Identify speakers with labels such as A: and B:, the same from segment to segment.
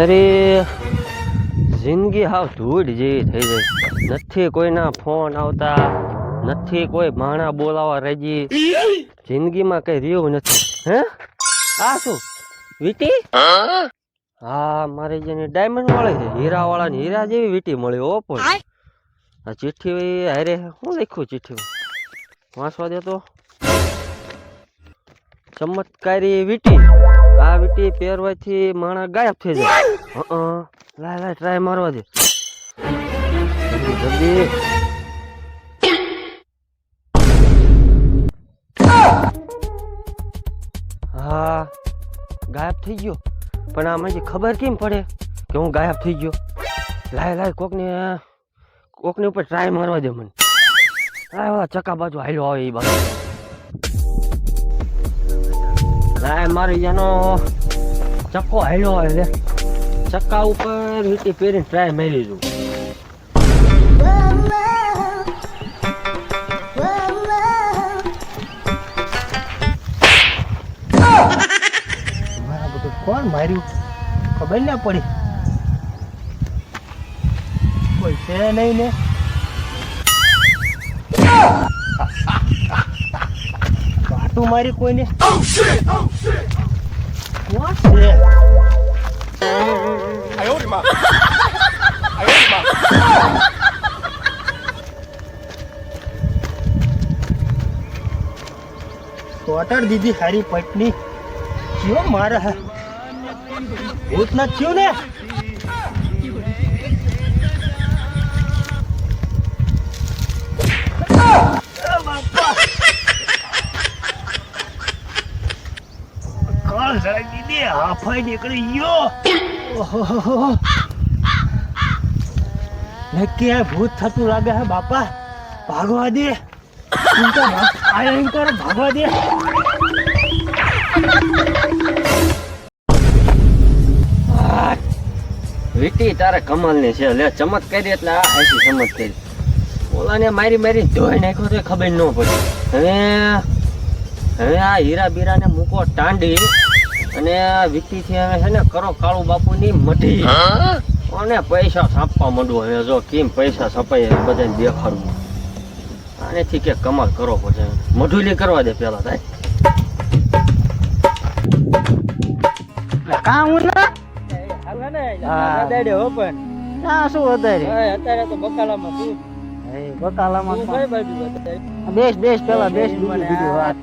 A: અરે જિંદગી હાવ ધૂળ જેવી થઈ જાય નથી કોઈના ફોન આવતા નથી કોઈ માણા બોલાવા રાજી. જિંદગીમાં કઈ રહ્યું નથી. હે? આ શું? વીટી? હા મારે જેને ડાયમંડ મળે છે. હીરા વાળાની હીરા જેવી વીટી મળી ઓ પણ. આ ચિઠ્ઠી હારે હું લખ્યું ચિઠ્ઠી? વાંચવા દે તો. ચમત્કારી વીટી. આ વીટી પહેરવાથી માણસ ગાયબ થઈ જાય. હ લાય લાય ટ્રાય મારવા દે. જલ્દી જલ્દી. હા ગાયબ થઈ ગયો. પણ આ મને ખબર કેમ પડે કે હું ગાયબ થઈ ગયો? લાય લાય કોકને કોકની ઉપર ટ્રાય મારવા દે મને. લાય ઓલા ચકા બાજુ હાલ્યો આવે એ બાજુ. લાય મારી જેનો ચક્કો હાલ્યો આવે લે. ચક્કા ઉપર વીટી પહેરીને ટ્રાય મારી
B: છું કોણ માર્યું? ખબર ના પડી. કોઈ છે નહીં ને? પાટું મારી કોઈને કોણ છે સ્વેટર દીધી હારી પટની કયો મારે ભૂત ના થયું ને. નક્કી આ ભૂત કરો
A: તારે કમાલની છે. લે, ચમત્કારી એટલે આ આશી ઓલા ઓલાને મારી મારી ધોઈ નાખ્યો તો ખબર ન પડી. હવે હવે આ હીરા બીરાને મૂકો ટાંડી. અને આ વીટીથી હવે છે ને કરો કાળુ બાપુની મઢી. અને પૈસા છાપવા માંડવો? હવે જો કેમ પૈસા છપાય એ બધાને દેખાડવું. આનેથી કે કમાલ કરો પછી. મઢુલી કરવા દે પેલા થાય
B: કા હું ના?
C: હા.
B: ના શું વધારે?
C: અત્યારે તો બકાલામાં તું
B: બકાલામાં
C: તું કઈ બાજુ અત્યારે
B: બેસ બેસ પેલા બેસ બીજું વાત.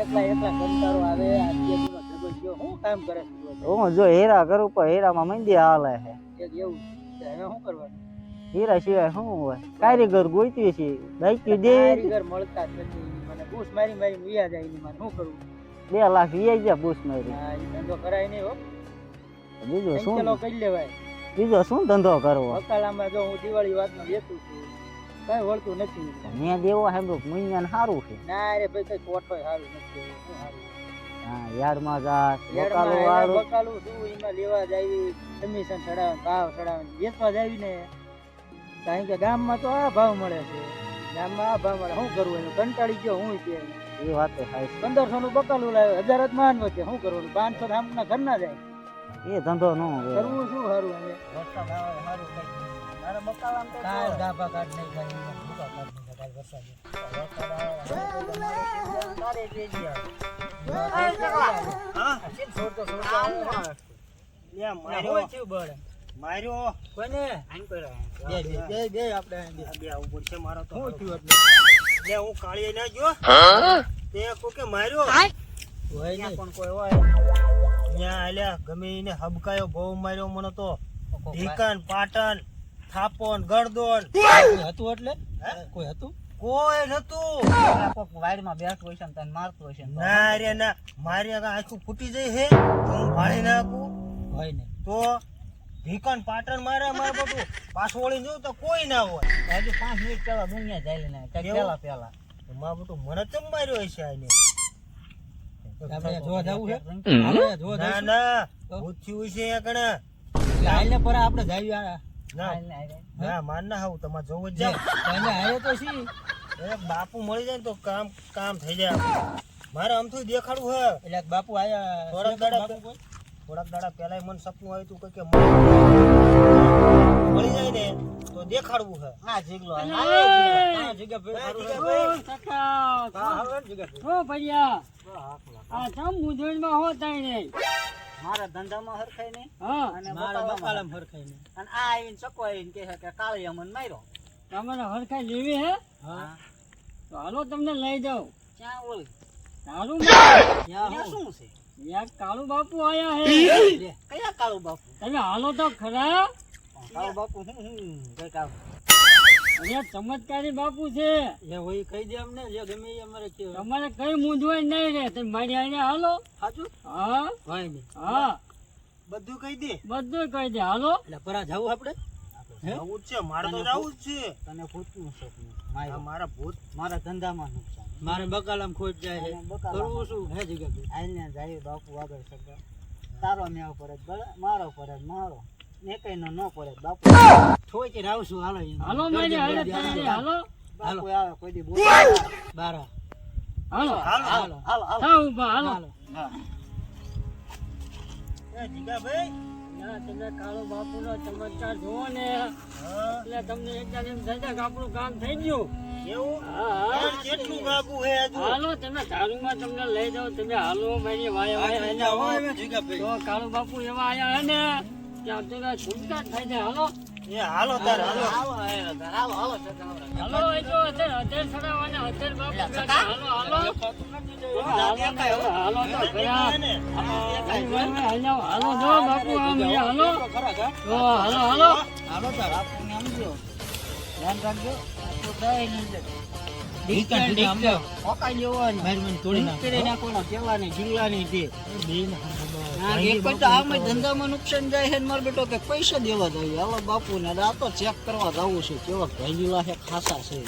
C: એકલા એકલા કંટાળો આવે આ તેજીમાં જગો ગયો શું કામ કરે છે તું અત્યારે?
B: હું જો હેરા કરું પણ હેરામાં મંદી હાલે છે.
C: એવું? હવે શું કરવાનું?
B: હીરા સિવાય શું હોય? કારીગર ગોઈતી છે બાઈકી દે
C: કારીગર મળતા જ નથી મને. બૂસ મારી મારી વિયા જાય શું કરું?
B: બે લાખ વીઆઈ ગયા બુશ મારી.
C: હા, ધંધો કરાય નહીં હો.
B: બીજો શું?
C: કરી લેવાય.
B: બીજો શું ધંધો કરવો?
C: બકાલામાં જો હું દિવાળી વાતમાં વેચું છું કઈ વળતું નથી.
B: મેં દેવો હેમરો મુંજાને સારું છે.
C: ના રે ભાઈ કઈ કોઠો સારું નથી શું સારું?
B: હા યાર્ડમાં જા
C: યારમાં
B: બકાલું વાળું.
C: બકાલું શું એમાં લેવા જાવી કમિશન ચડાવે ભાવ ચડાવે વેચવા જાવી ને. કારણ કે ગામમાં તો આ ભાવ મળે છે. ગામમાં આ ભાવ મળે. શું કરવું એનું? કંટાળી ગયો હું કે.
B: એ વાત તો થાય
C: પંદરસો નું બકાલું લાવ્યો. હજાર જ માન વચ્ચે. શું કરવાનું પાંચસો ના ઘર ના જાય.
B: એ ધંધો ન
C: કરવું શું સારું હવે? વરસાદ આવે.
B: લે,
C: ના,
B: માર્યો.
C: હોય થયું બળ.
B: માર્યો.
C: કોને? બે, બે, બે, બે આપણે બે.
B: આવું પડશે મારો તો.
C: થયું એટલે?
B: હું કાળીએ ના ગયો તે કોકે માર્યો?
C: હોય.
B: પણ કોઈ હોય. ત્યાં આલ્યા ગમે એને હબકાયો બહુ માર્યો મને તો. ઢીકન પાટણ. થાપોન ગરદોન.
C: હતું એટલે? કોઈ હતું?
B: કોઈ નતું
C: વાડીમાં બેઠું હોય છે ને તને મારતું હોય છે ના
B: રે ના. મારી આગળ આખું ફૂટી જાય હે. તો હું ભાળી નાખું.
C: હોય ને.
B: તો ઢીકન પાટણ મારે મારે બધું. પાછું વળી જોઉં તો કોઈ ના હોય.
C: હજુ પાંચ મિનિટ પેલા દુનિયા જાય ને? પેલા પેલા
B: તો બધું મને ચમ માર્યો હશે આને.
C: આપણે જોવા જવું છે?
B: ના ના.
C: ઓછી
B: હોય છે આગળ
C: જાય આપણે જાવી આ
B: ના. ના માર ના હું તમારે જોવું જ જાવ
C: તને હારે તો શી?
B: એ બાપુ મળી જાય ને તો કામ કામ થઈ જાય મારે આમ તો દેખાડવું હે.
C: એટલે બાપુ આયા
B: થોડાક દાડા થોડાક દાડા પહેલા મને સપનું આવ્યું હતું કે મળી જાય ને તો દેખાડવું હે.
C: હા જીગલો! હા.
D: ઓ, કાકા,
C: હા હારું જીગાભાઈ
D: ઓ ભૈયા!
C: હા, હા.
D: આ ચમ મૂંઝવણમાં હો તાઈ નહીં
C: મારા ધંધામાં હરખાય નહીં.
D: હા
C: અને બકાલામાં હરખાય નહીં. અને આ આવીને ચકો આવીને કહે કે કાળી અમન માર્યો.
D: તમારે હરખાઈ લેવી હે?
C: હા.
D: તો હાલો તમને લઈ જાઉં.
C: ક્યાં ઓલ?
D: કાળુ
C: ત્યાં શું છે?
D: યાર કાળુ બાપુ આયા હે.
C: કયા કાળુ બાપુ?
D: તમે હાલો તો ખરા.
C: કાળુ બાપુ હું હું કઈ કાળ
D: અરે ચમત્કારી બાપુ છે.
C: એ હોય કહી દે અમને જે ગમે એ અમારે કે
D: તમારે કઈ મૂંઝવણ નહીં રે તમે મારી આને હાલો.
C: સાચું
D: હા.
C: ભાઈ ને
D: હા.
B: બધું કહી દે.
D: બધું કહી દે હાલો.
C: એટલે પરા જાવું આપણે?
B: જવું જ છે મારે તો જવું જ છે.
C: તને ભૂતનું સપનું.
B: મારા ભૂત.
C: મારા ધંધામાં નુકસાન. મારે બકાલામ ખોટ જાય છે. કરવું શું? હે જગ્યા આઈને જાય બાપુ આગળ સગા તારો મેવ પડે બળે મારો પડે મારો. ને કઈ નો નો પડે. બાપુ ઠોકી આવશું હાલો
D: હાલો મારી હાલે તારી હાલો.
C: બાપુ આવે કોઈ દી બોલ. બારા.
D: હાલો.
B: હાલો
C: હાલો. હાલો હાલો
D: ઊભા હાલો.
C: હાલો.
B: એ જીગાભાઈ
D: ના, તમે કાળુ બાપુનો ચમત્કાર જુઓ ને. એટલે તમને એકદમ એમ થઈ જાય કે આપણું કામ થઈ ગયું.
B: એવું? કેટલું બાપુ હે
D: હાલો તમે દારૂમાં તમને લઈ જાઓ તમે હાલો મારી વાય વાય તો કાળુ બાપુ એવા આયા હે ને. જ
B: એ હાલો તાર હાલો.
C: હાલો હાલો હાલો.
D: હાલો એ તો અત્યારે અત્યારે ચડાવવાના અત્યારે બાપુ હાલો હાલો. જો
C: ધ્યાન રાખજો. નુકસાન જાય છે મારો બેટો કે પૈસા દેવા જાય હાલો બાપુ ને આ તો ચેક કરવા જવું છે. કેવા ભેજીલા છે ખાસા છે.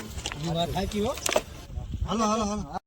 B: હાલો હાલો હાલો.